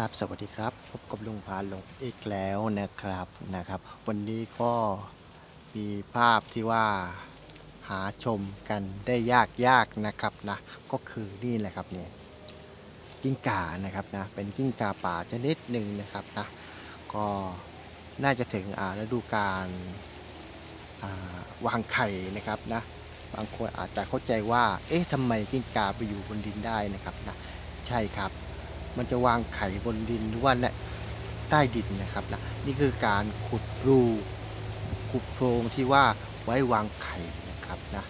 ครับสวัสดีครับ พบกับลุงพาลงอีกแล้วนะครับนะครับ วันนี้ก็มีภาพที่ว่าหาชมกันได้ยากยากนะครับนะก็คือนี่แหละครับเนี่ยกิ้งก่านะครับนะเป็นกิ้งก่าป่าชนิดหนึ่งนะครับนะก็น่าจะถึงอ่าฤดูกาลอ่าวางไข่นะครับนะบางคนอาจจะเข้าใจว่าเอ๊ะทำไมกิ้งก่าไปอยู่บนดินได้นะครับนะใช่ครับ มันจะวางไข่บนดินหรือว่าใต้ดินนะครับนะนี่คือการขุดรูขุดโพรงที่ว่าไว้วางไข่นะครับนะ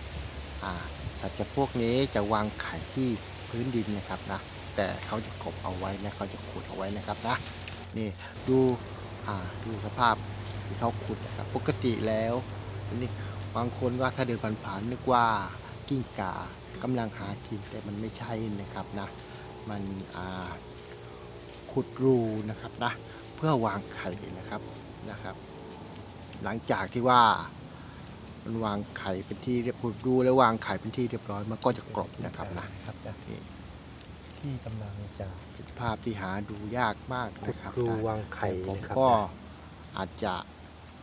สัตว์จำพวกนี้จะวางไข่ที่พื้นดินนะครับนะแต่เขาจะกบเอาไว้นะเขาจะขุดเอาไว้นะครับนะนี่ดูดูสภาพที่เขาขุดนะครับปกติแล้วนี่บางคนว่าถ้าเดินผ่านๆนึกว่ากิ้งก่ากำลังหากินแต่มันไม่ใช่นะครับนะมันอ่า ขุดรูนะครับนะเพื่อวางไข่นะครับนะครับ หลังจากที่ว่ามันวางไข่เป็นที่เรียบขุดรูแล้ววางไข่เป็นที่เรียบร้อยมันก็จะกรอบนะครับนะครับนี่ที่กำลังจะเป็นภาพที่หาดูยากมากขุดนะครับรูนะวางไข่แต่ผมนะครับก็อาจจะ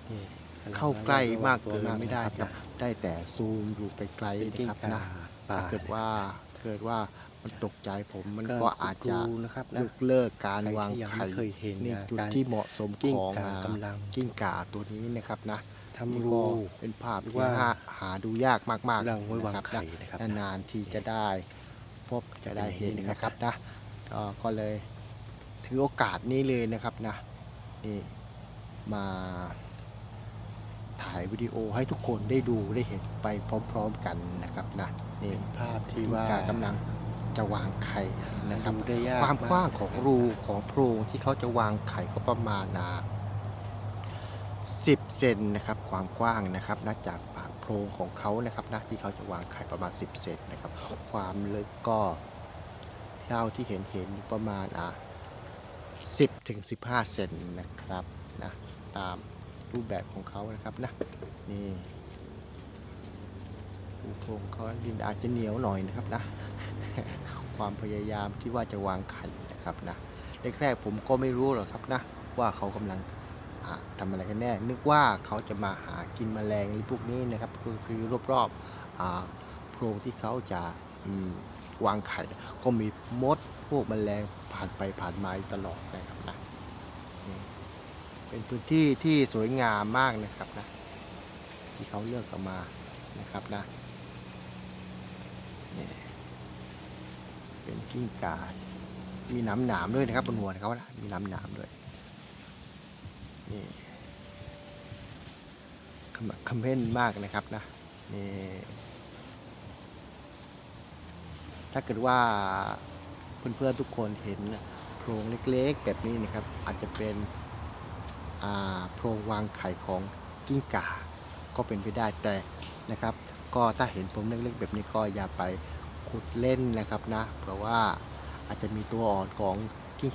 นี่กำลังเข้าใกล้มากระวัเกิงนตัวไม่ได้ากครับนะได้แต่ซูมดูไกลเป็นๆกิ้นะงครับก่านะป่าถ้าเกิดว่าเกิดว่า มันตกใจผมมันำลังก็อาจจะขุดรูนะครับยนะกเลิกการใครวางที่ยังไข่ไม่เคยเห็นนี่นะจุดการที่เหมาะสมกิ้งของก่าอ่ากำลังกิ้งก่าตัวนี้นะครับนะทำนี่รูก็เป็นภาพหรือที่ว่าหาหาดูยากมากกำลังๆไว้วางนะครับไข่นะนะครับนานๆทีจะได้พบจะได้เห็นเป็นอย่างนี้นะนะคครัรับบนะก็ก็เลยถือโอกาสนี้เลยนะครับนะนี่มาถ่ายวิดีโอให้ทุกคนได้ดูได้เห็นไปพร้อม ๆกันนะครับนะนี่เป็นภาพที่กิ้งว่าก่ากำลัง จะวางไข่นะครับดูได้ยากความกว้างมของรูของโพรงที่เขาจะวางไข่ก็ประมาณนะ10เซนนะครับความกว้างนะครับนะจากปากโพรงของเขานะครับนะที่เขาจะวางไข่ประมาณ 10เซนนะครับความลึกก็เท่าที่เห็นเห็นอยู่ประมาณอะ10ถึง15เซนนะครับนะตามรูปแบบของเขานะครับนะนี่รูโพรงเขาดินอาจจะเหนียวหน่อยนะครับนะ ความพยายามที่ว่าจะวางไข่นะครับนะแรกๆผมก็ไม่รู้หรอกครับนะว่าเขากำลังอ่าทำอะไรกันแน่ นึกว่าเขาจะมาหากินแมลงหรือพวกนี้นะครับก็คือรอบๆโพรงที่เขาจะวางไข่ ก็มีมดพวกแมลงผ่านไปผ่านมาตลอดนะครับนะเป็นพื้นที่ที่สวยงามมากนะครับนะที่เขาเลือกออกมานะครับนะนี่ เป็นกิ้งก่ามีหน้ำหนามด้วยนะครับบนหัวเขานะมีหน้ำหนามด้วยนี่คำเพ่นมากนะครับนะนี่ถ้าเกิดว่าเพื่อนๆทุกคนเห็นโพรงเล็กๆ แบบนี้นะครับ อาจจะเป็นโพรงวางไข่ของกิ้งก่าก็เป็นไปได้แต่นะครับ ก็ถ้าเห็นโพรงเล็กๆ แบบนี้ก็อย่าไป ขุดเล่นนะครับนะเพราะว่าอาจจะมีตัวอ่อนของกิ้ง